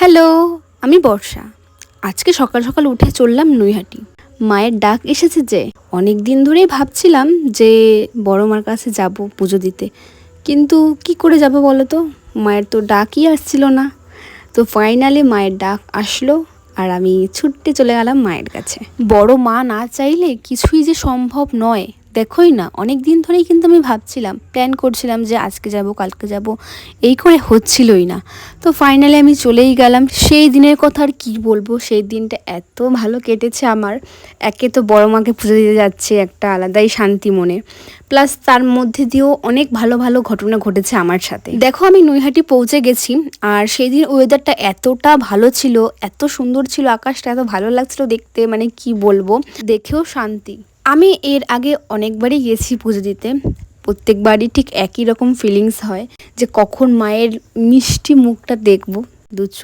Hello, আমি বর্ষা। আজকে সকাল সকাল উঠে চললাম নৈহাটি। মায়ের ডাক এসেছে যে, অনেক দিন ধরেই ভাবছিলাম যে, বড় মার কাছে যাব পুজো দিতে। কিন্তু কি করে যাব বলো তো? মায়ের তো ডাকই আসছিল না। তো ফাইনালি মায়ের ডাক আসলো আর আমি ছুটতে চলে গেলাম মায়ের কাছে। বড় মা না চাইলে কিছুই যে সম্ভব নয়। দেখোই না, অনেক দিন ধরেই কিন্তু আমি ভাবছিলাম প্ল্যান করছিলাম যে আজকে যাব, কালকে যাব। এই করে হচ্ছিলই না। তো ফাইনালি আমি চলেই গেলাম। সেই দিনের কথা আর কী বলব? সেই দিনটা এত ভালো কেটেছে আমার। একে তো বড় মাকে পুজো দিতে যাচ্ছে, একটা আলাদাই শান্তি মনে। প্লাস তার মধ্যে দিয়েও অনেক ভালো ভালো ঘটনা ঘটেছে আমার সাথে। দেখো আমি নৈহাটি পৌঁছে গেছি, আর সেই দিন ওয়েদারটা এতটা ভালো ছিল, এত সুন্দর ছিল, আকাশটা এত ভালো লাগছিল দেখতে মানে কি বলব? দেখেও শান্তি। আমি এর আগে অনেকবারই গেছি পুজো দিতে। প্রত্যেকবারই ঠিক একই রকম ফিলিংস হয় যে কখন মায়ের মিষ্টি মুখটা দেখব। দু চোখ